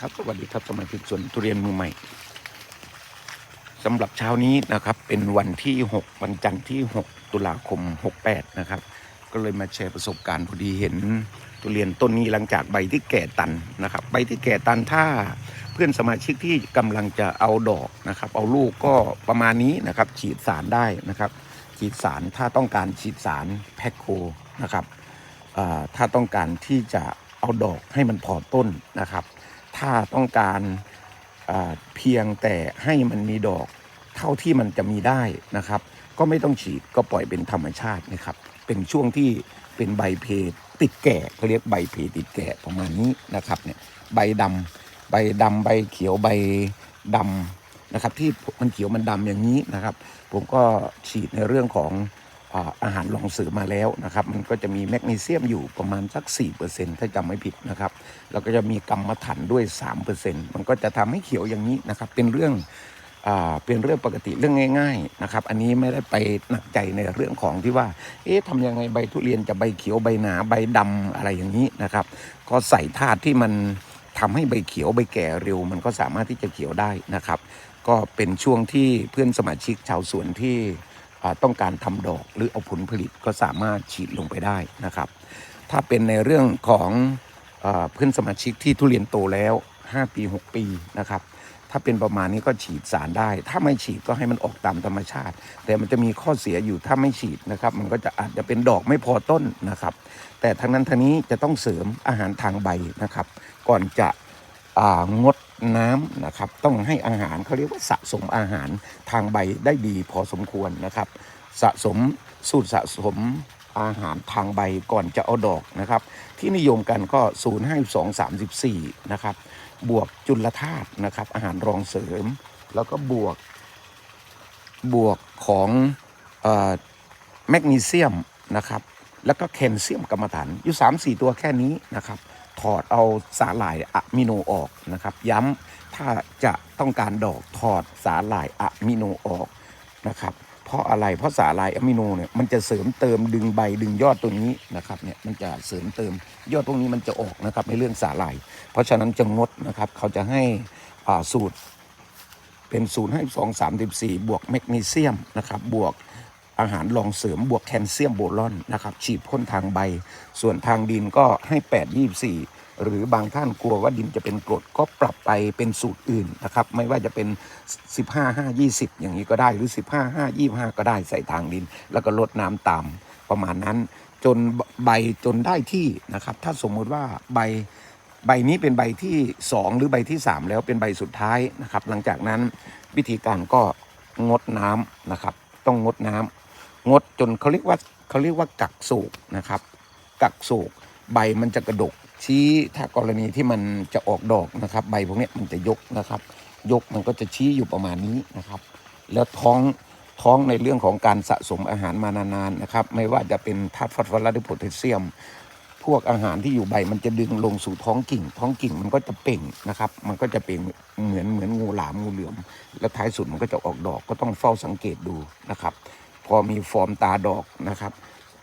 ครับสวัสดีครับสมาชิกส่วนทุเรียนมือใหม่สำหรับเช้านี้นะครับ เป็นวันที่6วันจันทร์ที่ 6 ตุลาคม 68 นะครับ ก็เลยมาแชร์ประสบการณ์พอดีเห็นทุเรียนต้นนี้หลังจากใบที่แก่ตันนะครับ ใบที่แก่ตันถ้าเพื่อนสมาชิกที่กำลังจะเอาดอกนะครับ เอาลูกก็ประมาณนี้นะครับ ฉีดสารได้นะครับ ฉีดสารถ้าต้องการฉีดสารแพคโคนะครับถ้าต้องการที่จะเอาดอกให้มันพอต้นนะครับ ถ้าต้องการเพียงแต่ให้มันมีดอกเท่าที่มันจะมีได้นะครับ ก็ไม่ต้องฉีดก็ปล่อยเป็นธรรมชาตินะครับ เป็นช่วงที่เป็นใบเพติดแก่เขาเรียกใบเพติดแก่ประมาณนี้นะครับเนี่ยใบดำใบดำใบเขียวใบดำนะครับ ที่มันเขียวมันดำอย่างนี้นะครับ ผมก็ฉีดในเรื่องของ อาหารรองเสริมมาแล้วนะครับ มันก็จะมีแมกนีเซียมอยู่ประมาณสัก 4%ถ้าจำไม่ผิดนะครับ แล้วก็จะมีกรรมฐานด้วย 3%มันก็จะทำให้เขียวอย่างนี้นะครับ เป็นเรื่องอเป็นเรื่องปกติเรื่องง่าย ๆนะครับ อันนี้ไม่ได้ไปหนักใจในเรื่องของที่ว่า เอ๊ะทำยังไงใบทุเรียนจะใบเขียวใบหนาใบดำอะไรอย่างนี้นะครับ ก็ใส่ธาตุที่มันทำให้ใบเขียวใบแก่เร็ว มันก็สามารถที่จะเขียวได้นะครับ ก็เป็นช่วงที่เพื่อนสมาชิกชาวสวนที่ ต้องการทำดอกหรือเอาผลผลิตก็สามารถฉีดลงไปได้นะครับ ถ้าเป็นในเรื่องของเพื่อนสมาชิกที่ทุเรียนโตแล้ว 5 ปี 6 ปีนะครับ ถ้าเป็นประมาณนี้ก็ฉีดสารได้ ถ้าไม่ฉีดก็ให้มันออกตามธรรมชาติ แต่มันจะมีข้อเสียอยู่ถ้าไม่ฉีดนะครับ มันก็จะอาจจะเป็นดอกไม่พอต้นนะครับ แต่ทั้งนั้นทั้งนี้จะต้องเสริมอาหารทางใบนะครับ ก่อนจะงด น้ำนะครับ ต้องให้อาหารเขาเรียกว่าสะสมอาหารทางใบได้ดีพอสมควรนะครับ สะสมสูตรสะสมอาหารทางใบก่อนจะเอาดอกนะครับ ที่นิยมกันก็ 0 5 2 3 4 นะครับ บวกจุลธาตุนะครับ อาหารรองเสริม แล้วก็บวกบวกของอแมกนีเซียมนะครับ แล้วก็แคลเซียมกรรมฐานอยู่ 3-4 ตัวแค่นี้นะครับ อดเอาสาหร่ายอะมิโนออกนะครับ ย้ำถ้าจะต้องการดอกถอดสาหร่ายอะมิโนออกนะครับ เพราะอะไรเพราะสาหร่ายอะมิโนเนี่ยมันจะเสริมเติมดึงใบดึงยอดตัวนี้นะครับเนี่ยมันจะเสริมเติมยอดพวกนี้มันจะออกนะครับในเรื่องสาหร่าย เพราะฉะนั้นจะงดนะครับเขาจะให้อ่าสูตรเป็นศูนย์ให้สองสามสิบสี่บวกแมกนีเซียมนะครับบวกอาหารรองเสริมบวกแคลเซียมโบรอนนะครับฉีดพ่นทางใบ ส่วนทางดินก็ให้แปดยี่สี่ หรือบางท่านกลัวว่าดินจะเป็นกรดก็ปรับไปเป็นสูตรอื่นนะครับ ไม่ว่าจะเป็น 15 5 20 อย่างนี้ก็ได้หรือ 15 5 25 ก็ได้ใส่ทางดิน แล้วก็ลดน้ำตามประมาณนั้น จนใบจนได้ที่นะครับ ถ้าสมมุติว่าใบใบนี้เป็นใบที่ 2 หรือใบที่ 3 แล้วเป็นใบสุดท้ายนะครับ หลังจากนั้นวิธีการก็งดน้ำนะครับ ต้องงดน้ำงดจนเขาเรียกว่าเขาเรียกว่ากักโศกนะครับ กักโศกใบมันจะกระดก ชี้ถ้ากรณีที่มันจะออกดอกนะครับ ใบพวกนี้มันจะยกนะครับ ยกมันก็จะชี้อยู่ประมาณนี้นะครับ แล้วท้องท้องในเรื่องของการสะสมอาหารมานานๆนะครับ ไม่ว่าจะเป็นธาตุฟอสฟอรัสหรือโพแทสเซียม พวกอาหารที่อยู่ใบมันจะดึงลงสู่ท้องกิ่ง ท้องกิ่งมันก็จะเป่งนะครับ มันก็จะเป่งเหมือนเหมือนงูหลามงูเหลือม แล้วท้ายสุดมันก็จะออกดอกก็ต้องเฝ้าสังเกตดูนะครับ พอมีฟอร์มตาดอกนะครับ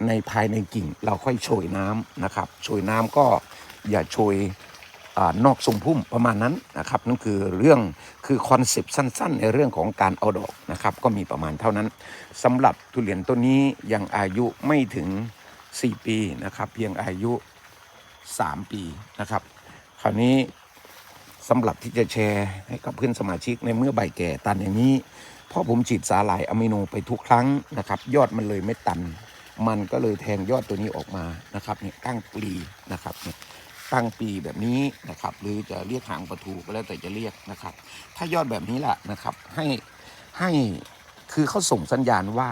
ในภายในกิ่งเราค่อยโชยน้ำนะครับโชยน้ำก็ อย่าโชยอนอกทรงพุ่มประมาณนั้นนะครับนั่นคือเรื่องคือคอนเซปต์สั้น ๆ ในเรื่องของการเอาดอกนะครับก็มีประมาณเท่านั้นสำหรับทุเรียนต้นนี้ยังอายุไม่ถึง 4 ปีนะครับ เพียงอายุ 3 ปีนะครับ คราวนี้สำหรับที่จะแชร์ให้กับเพื่อนสมาชิกในเมื่อใบแก่ตันอย่างนี้พราะผมฉีดสาหร่ายอะมิโนไปทุกครั้งนะครับ ยอดมันเลยไม่ตัน มันก็เลยแทงยอดตัวนี้ออกมานะครับเนี่ยตั้งปลีนะครับเนี่ย ตั้งปีแบบนี้นะครับ หรือจะเรียกหางประทูก็แล้วแต่จะเรียกนะครับ ถ้ายอดแบบนี้แหละนะครับให้ให้คือเขาส่งสัญญาณว่า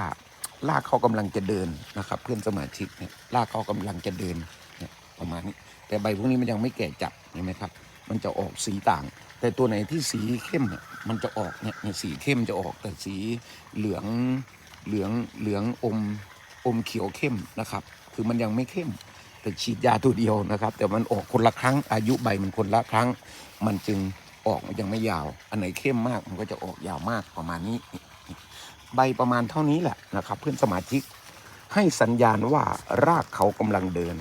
ลากเขากำลังจะเดินนะครับ เพื่อนสมาชิกเนี่ยลากเขากำลังจะเดินเนี่ยประมาณนี้ แต่ใบพวกนี้มันยังไม่แก่จัดเห็นไหมครับ มันจะออกสีต่าง แต่ตัวไหนที่สีเข้มเนี่ยมันจะออกเนี่ยสีเข้มจะออกแต่สีเหลืองเหลืองเหลืองอมอมเขียวเข้มนะครับ คือมันยังไม่เข้ม แต่ฉีดยาตัวเดียวนะครับ แต่มันออกคนละครั้ง อายุใบมันคนละครั้ง มันจึงออกยังไม่ยาว อันไหนเข้มมากมันก็จะออกยาวมากประมาณนี้ ใบประมาณเท่านี้แหละนะครับ เพื่อนสมาชิกให้สัญญาณว่ารากเขากำลังเดิน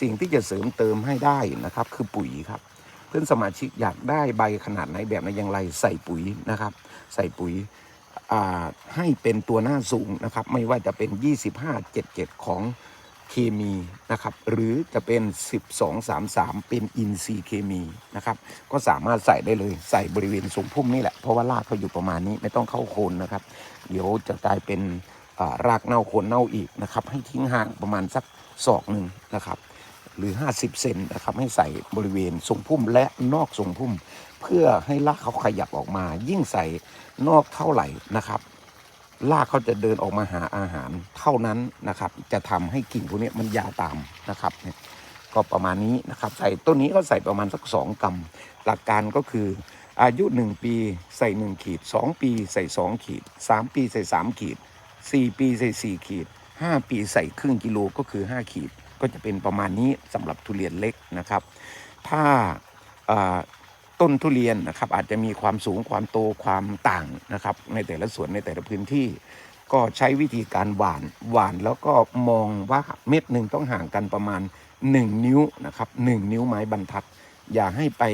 สิ่งที่จะเสริมเติมให้ได้นะครับ คือปุ๋ยครับ เพื่อนสมาชิกอยากได้ใบขนาดไหนแบบไหนอย่างไรใส่ปุ๋ยนะครับ ใส่ปุ๋ยให้เป็นตัวหน้าสูงนะครับ ไม่ว่าจะเป็น 2577 ของ เคมีนะครับ หรือจะเป็น 1233 เป็นอินทรีเคมีนะครับ ก็สามารถใส่ได้เลยใส่บริเวณสูงพุ่มนี่แหละ เพราะว่ารากเขาอยู่ประมาณนี้ไม่ต้องเข้าโคนนะครับ เดี๋ยวจะกลายเป็นรากเน่าโคนเน่าอีกนะครับ ให้ทิ้งห่างประมาณสักศอกหนึ่งนะครับ หรือ 50 เซนนะครับ ให้ใส่บริเวณทรงพุ่มและนอกทรงพุ่ม เพื่อให้รากเขาขยับออกมา ยิ่งใส่นอกเท่าไหร่นะครับ รากเขาจะเดินออกมาหาอาหารเท่านั้นนะครับ จะทำให้กิ่งพวกนี้มันยาตามนะครับเนี่ยก็ประมาณนี้นะครับใส่ต้นนี้ก็ใส่ประมาณสักสองกำหลักการก็คืออายุ 1 ปีใส่ 1 ขีด 2 ปีใส่ 2 ขีด 3 ปีใส่ 3 ขีด 4 ปีใส่ 4 ขีด 5 ปีใส่ครึ่งกิโลก็คือ 5 ขีด ก็จะเป็นประมาณนี้สำหรับทุเรียนเล็กนะครับ ถ้า ต้นทุเรียนนะครับอาจจะมีความสูงความโตความต่างนะครับ ในแต่ละส่วนในแต่ละพื้นที่ ก็ใช้วิธีการหว่านหว่านแล้วก็มองว่าเม็ดหนึ่งต้องห่างกันประมาณ 1 นิ้วนะครับ1นิ้วไม้บรรทัด อย่าให้ไป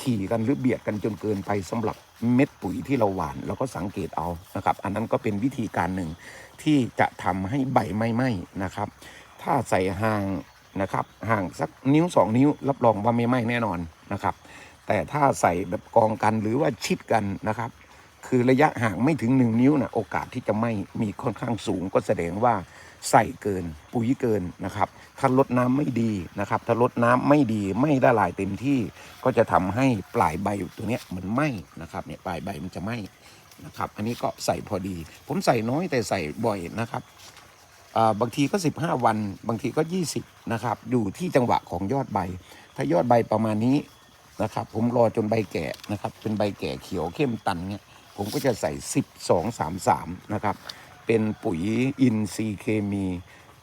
ขี่กันหรือเบียดกันจนเกินไปสำหรับเม็ดปุ๋ยที่เราหว่านเราก็สังเกตเอานะครับ อันนั้นก็เป็นวิธีการหนึ่งที่จะทำให้ใบไม่ไหม้นะครับ ถ้าใส่ห่างนะครับห่างสักนิ้วสองนิ้วรับรองว่าไม่ไหม้แน่นอนนะครับ แต่ถ้าใส่แบบกองกันหรือว่าชิดกันนะครับ คือระยะห่างไม่ถึง 1 นิ้วนะโอกาสที่จะไหม่มีค่อนข้างสูงก็แสดงว่าใส่เกินปุ๋ยเกินนะครับ ถ้าลดน้ำไม่ดีนะครับ ถ้าลดน้ำไม่ดีไม่ได้ลายเต็มที่ก็จะทำให้ปลายใบตัวเนี้ยมันไหม้นะครับเนี่ยปลายใบมันจะไหม้นะครับ อันนี้ก็ใส่พอดี ผมใส่น้อยแต่ใส่บ่อยนะครับอ่าบางทีก็ 15 วัน บางทีก็ 20นะครับอยู่ที่จังหวะของยอดใบ ถ้ายอดใบประมาณนี้ นะครับ ผมรอจนใบแก่นะครับ เป็นใบแก่เขียวเข้มตันเนี่ยผมก็จะใส่ 12 33 นะครับ เป็นปุ๋ยอินทรีย์เคมี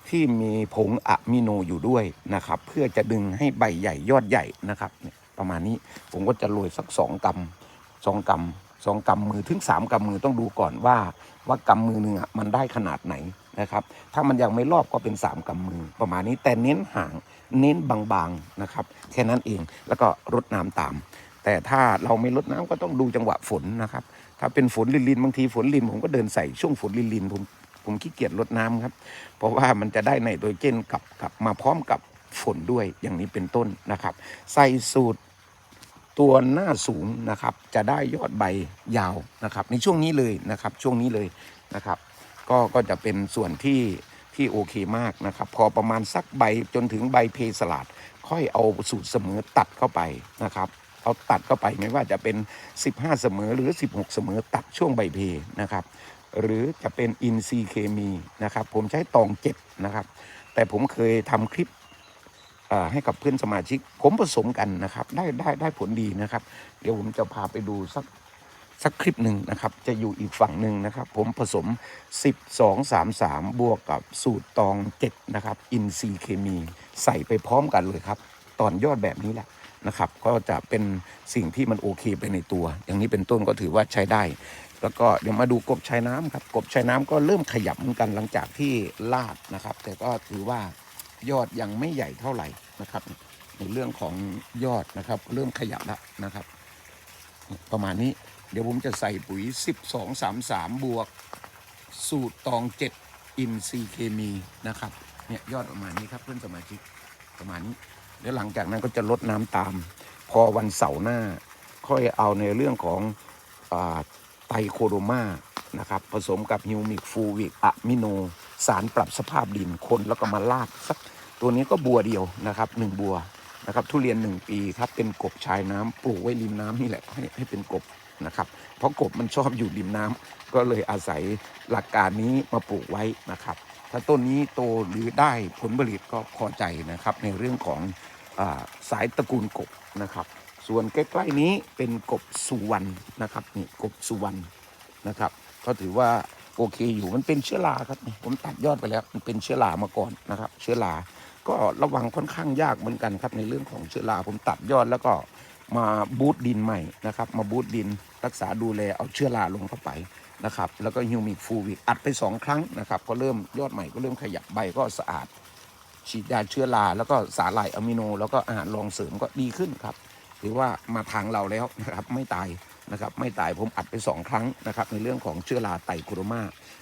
ที่มีผงอะมิโนอยู่ด้วยนะครับ เพื่อจะดึงให้ใบใหญ่ยอดใหญ่นะครับเนี่ยประมาณนี้ผมก็จะโรยสัก 2กำสองกำสองกำมือถึง 3กำมือต้องดูก่อนว่าว่ากำมือหนึ่งอะมันได้ขนาดไหน นะครับ ถ้ามันยังไม่รอบก็เป็น 3กำมือประมาณนี้แต่เน้นห่างเน้นบางๆนะครับแค่นั้นเองแล้วก็รดน้ำตาม แต่ถ้าเราไม่ลดน้ำก็ต้องดูจังหวะฝนนะครับ ถ้าเป็นฝนลินๆบางทีฝนลินผมก็เดินใส่ช่วงฝนลินๆผมผมขี้เกียจลดน้ำครับ เพราะว่ามันจะได้ไนโตรเจนกลับกลับมาพร้อมกับฝนด้วยอย่างนี้เป็นต้นนะครับ ใส่สูตรตัวหน้าสูงนะครับ จะได้ยอดใบยาวนะครับ ในช่วงนี้เลยนะครับ ช่วงนี้เลยนะครับ ก็ก็จะเป็นส่วนที่ที่โอเคมากนะครับ พอประมาณสักใบจนถึงใบเพสลัดค่อยเอาสูตรเสมอตัดเข้าไปนะครับเอาตัดเข้าไปไม่ว่าจะเป็น 15 เสมอหรือ 16 เสมอตัดช่วงใบเพนะครับ หรือจะเป็นอินซีเคมีนะครับ ผมใช้ตองเจ็ดนะครับ แต่ผมเคยทำคลิปให้กับเพื่อนสมาชิก ผมผสมกันนะครับ ได้ได้ได้ผลดีนะครับ เดี๋ยวผมจะพาไปดูสัก สักคลิปหนึ่งนะครับ จะอยู่อีกฝั่งหนึ่งนะครับ ผมผสม12 3 3 บวกกับสูตรตอง 7 นะครับ อินซีเคมี ใส่ไปพร้อมกันเลยครับ ตอนยอดแบบนี้แหละนะครับ ก็จะเป็นสิ่งที่มันโอเคไปในตัว อย่างนี้เป็นต้นก็ถือว่าใช้ได้ แล้วก็เดี๋ยวมาดูกบชายน้ำครับ กบชายน้ำก็เริ่มขยับเหมือนกันหลังจากที่ลาดนะครับ แต่ก็ถือว่ายอดยังไม่ใหญ่เท่าไหร่นะครับ ในเรื่องของยอดนะครับ เริ่มขยับแล้วนะครับ ประมาณนี้ เดี๋ยวผมจะใส่ปุ๋ย 12 3 3 บวก สูตรตอง 7 อินซีเคมีนะครับ เนี่ยยอดประมาณนี้ครับเพื่อนสมาชิกประมาณนี้ เดี๋ยวหลังจากนั้นก็จะลดน้ำตาม พอวันเสาร์หน้า ค่อยเอาในเรื่องของอไตโคโดมานะครับ ผสมกับฮิวมิกฟูวิกอะมิโน สารปรับสภาพดินคนแล้วก็มาลากสักตัวนี้ก็บัวเดียวนะครับหนึ่งบัวนะครับทุเรียนหนึ่งปีครับเป็นกบชายน้ำปลูกไว้ริมน้ำนี่แหละให้ให้เป็นกบ นะครับเพราะกบมันชอบอยู่ริมน้ำก็เลยอาศัยหลักการนี้มาปลูกไว้นะครับ ถ้าต้นนี้โตหรือได้ผลผลิตก็พอใจนะครับ ในเรื่องของอาสายตระกูลกบนะครับ ส่วนใกล้ๆนี้เป็นกบสุวรรณนะครับนี่กบสุวรรณนะครับก็ถือว่าโอเคอยู่มันเป็นเชื้อราครับผมตัดยอดไปแล้วมันเป็นเชื้อรามาก่อนนะครับ เชื้อราก็ระวังค่อนข้างยากเหมือนกันครับในเรื่องของเชื้อราผมตัดยอดแล้วก็ มาบูตดินใหม่นะครับ มาบูตดินรักษาดูแลเอาเชื้อราลงเข้าไปนะครับ แล้วก็ฮิวมิกฟูวิกอัดไปสองครั้งนะครับ ก็เริ่มยอดใหม่ก็เริ่มขยับใบก็สะอาด ฉีดยาเชื้อราแล้วก็สารไหลอะมิโน แล้วก็อาหารรองเสริมก็ดีขึ้นครับถือว่ามาทางเราแล้วนะครับไม่ตายนะครับไม่ตายผมอัดไปสองครั้งนะครับในเรื่องของเชื้อราไตโคโรมา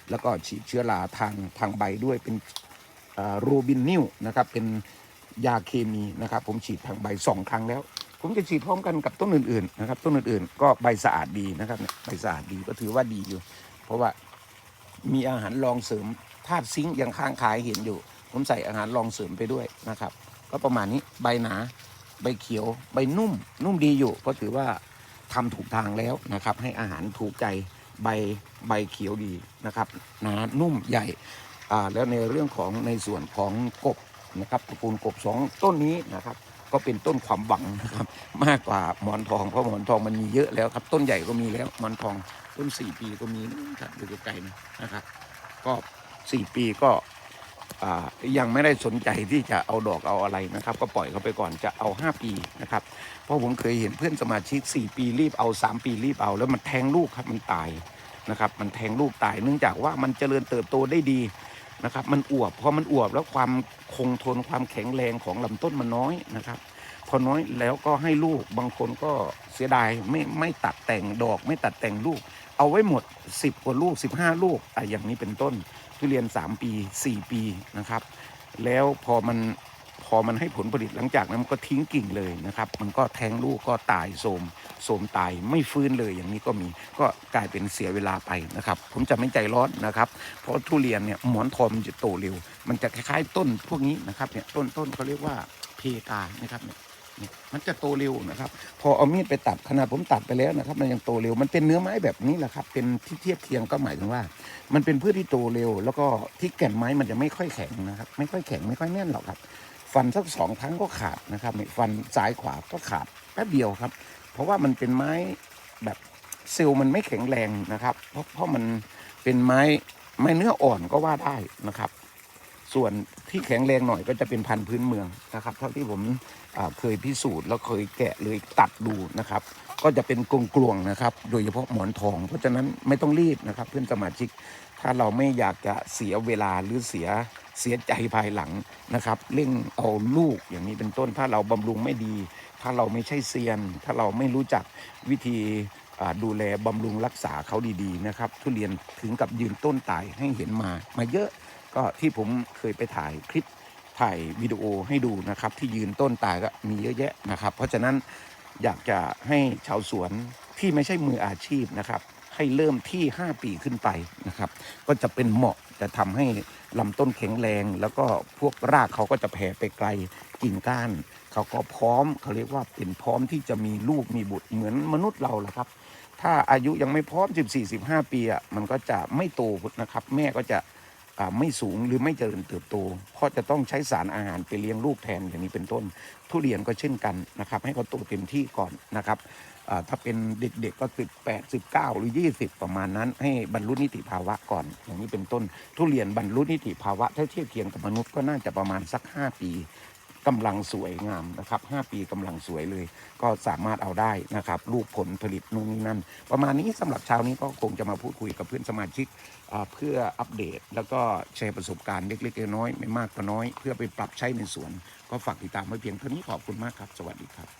แล้วก็ฉีดเชื้อราทางทางใบด้วยเป็นโรบินนิวนะครับเป็นยาเคมีนะครับผมฉีดทางใบสองครั้งแล้ว ผมจะฉีดพร้อมกันกับต้นอื่นๆนะครับ ต้นอื่นๆ ก็ใบสะอาดดีนะครับใบสะอาดดีก็ถือว่าดีอยู่ เพราะว่ามีอาหารรองเสริมธาตุซิงค์ยังค้างคายเห็นอยู่ ผมใส่อาหารรองเสริมไปด้วยนะครับ ก็ประมาณนี้ใบหนาใบเขียวใบนุ่ม นุ่มดีอยู่ ก็ถือว่าทำถูกทางแล้วนะครับ ให้อาหารถูกใจใบใบเขียวดีนะครับหนานุ่มใหญ่อ่าแล้วในเรื่องของในส่วนของกบนะครับตระกูลกบสองต้นนี้นะครับ ก็เป็นต้นความหวังนะครับมากกว่าหมอนทองเพราะหมอนทองมันมีเยอะแล้วครับ ต้นใหญ่ก็มีแล้วหมอนทองต้นสี่ปีก็มีนะครับอยู่ไกลๆนะครับ ก็สี่ปีก็ยังไม่ได้สนใจที่จะเอาดอกเอาอะไรนะครับ ก็ปล่อยเขาไปก่อนจะเอา 5 ปีนะครับ เพราะผมเคยเห็นเพื่อนสมาชิก 4 ปีรีบเอา 3 ปีรีบเอา แล้วมันแทงลูกครับมันตายนะครับ มันแทงลูกตายเนื่องจากว่ามันเจริญเติบโตได้ดี นะครับ มันอวบพอมันอวบแล้วความคงทนความแข็งแรงของลำต้นมันน้อยนะครับ พอน้อยแล้วก็ให้ลูกบางคนก็เสียดายไม่ไม่ตัดแต่งดอกไม่ตัดแต่งลูก เอาไว้หมด 10 กว่าลูก 15 ลูกอะอย่างนี้เป็นต้น ทุเรียน 3 ปี 4 ปีนะครับ แล้วพอมัน พอมันให้ผลผลิตหลังจากนั้นมันก็ทิ้งกิ่งเลยนะครับ มันก็แทงลูกก็ตายโสมโสมตายไม่ฟื้นเลยอย่างนี้ก็มีก็กลายเป็นเสียเวลาไปนะครับ ผมจะไม่ใจร้อนนะครับ เพราะทุเรียนเนี่ยหมอนทองมันจะโตเร็ว มันจะคล้ายๆต้นพวกนี้นะครับเนี่ยต้นต้นเขาเรียกว่าเพกานะครับเนี่ยเนี่ยมันจะโตเร็วนะครับ พอเอามีดไปตัดขนาดผมตัดไปแล้วนะครับ มันยังโตเร็ว มันเป็นเนื้อไม้แบบนี้แหละครับ เป็นที่เทียบเคียงก็หมายถึงว่า มันเป็นพืชที่โตเร็ว แล้วก็ที่แก่นไม้มันจะไม่ค่อยแข็งนะครับ ไม่ค่อยแข็งไม่ค่อยแน่นหรอกครับ ฟันสักสองครั้งก็ขาดนะครับฟันซ้ายขวาก็ขาดแป๊บเดียวครับ เพราะว่ามันเป็นไม้แบบเซลล์มันไม่แข็งแรงนะครับ เพราะเพราะมันเป็นไม้ไม้เนื้ออ่อนก็ว่าได้นะครับ ส่วนที่แข็งแรงหน่อยก็จะเป็นพันธุ์พื้นเมืองนะครับ เท่าที่ผมเคยพิสูจน์แล้วเคยแกะเลยตัดดูนะครับ ก็จะเป็นกลวงนะครับ โดยเฉพาะหมอนทอง เพราะฉะนั้นไม่ต้องรีบนะครับ เพื่อนสมาชิก ถ้าเราไม่อยากจะเสียเวลาหรือเสีย เสียใจภายหลังนะครับเร่งเอาลูกอย่างนี้เป็นต้น ถ้าเราบำรุงไม่ดี ถ้าเราไม่ใช่เซียน ถ้าเราไม่รู้จักวิธีดูแลบำรุงรักษาเขาดีๆนะครับ ทุเรียนถึงกับยืนต้นตายให้เห็นมา มาเยอะก็ที่ผมเคยไปถ่ายคลิปถ่ายวิดีโอให้ดูนะครับ ที่ยืนต้นตายก็มีเยอะแยะนะครับ เพราะฉะนั้นอยากจะให้ชาวสวนที่ไม่ใช่มืออาชีพนะครับ ให้เริ่มที่ 5 ปีขึ้นไปนะครับ ก็จะเป็นเหมาะ จะทำให้ลำต้นแข็งแรง แล้วก็พวกรากเขาก็จะแผ่ไปไกลกิ่งก้าน เขาก็พร้อมเขาเรียกว่าเป็นพร้อมที่จะมีลูกมีบุตรเหมือนมนุษย์เราแหละครับ ถ้าอายุยังไม่พร้อม 14-15 ปีอะมันก็จะไม่โตนะครับ แม่ก็จะไม่สูงหรือไม่เจริญเติบโต เพราะจะต้องใช้สารอาหารไปเลี้ยงลูกแทนอย่างนี้เป็นต้น ทุเรียนก็เช่นกันนะครับ ให้เขาโตเต็มที่ก่อนนะครับ ถ้าเป็นเด็กๆก็คือ8 19 หรือ 20 ประมาณนั้น ให้บรรลุนิติภาวะก่อน อย่างนี้เป็นต้น ทุเรียนบรรลุนิติภาวะถ้าเทียบเคียงกับมนุษย์ก็น่าจะประมาณสัก 5 ปีกำลังสวยงามนะครับ 5 ปีกำลังสวยเลย ก็สามารถเอาได้นะครับลูกผลผลิตนู่นนี่นั่น ประมาณนี้สำหรับเช้านี้ก็คงจะมาพูดคุยกับเพื่อนสมาชิกเพื่ออัปเดต แล้วก็แชร์ประสบการณ์เล็กๆน้อยๆไม่มากก็น้อย เพื่อไปปรับใช้ในสวน ก็ฝากติดตามไว้เพียงเท่านี้ขอบคุณมากครับ สวัสดีครับ